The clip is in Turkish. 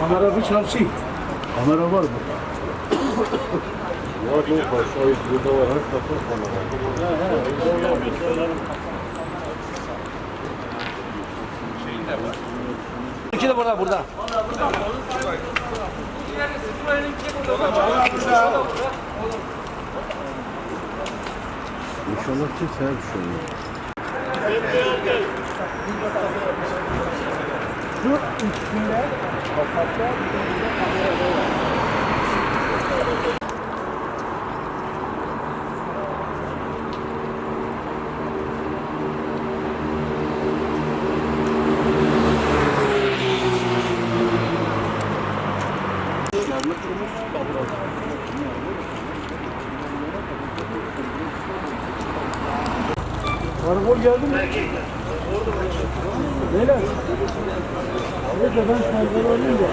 Kamera bir çalışıyor. Kamera var burada. Var yok var. Şu burada var. Her kapı kamera. İki de burada burada. İnşallah kimse her bir şey olmaz. Karakol geldi mi? Beyler. Evet ben karakol alayım da.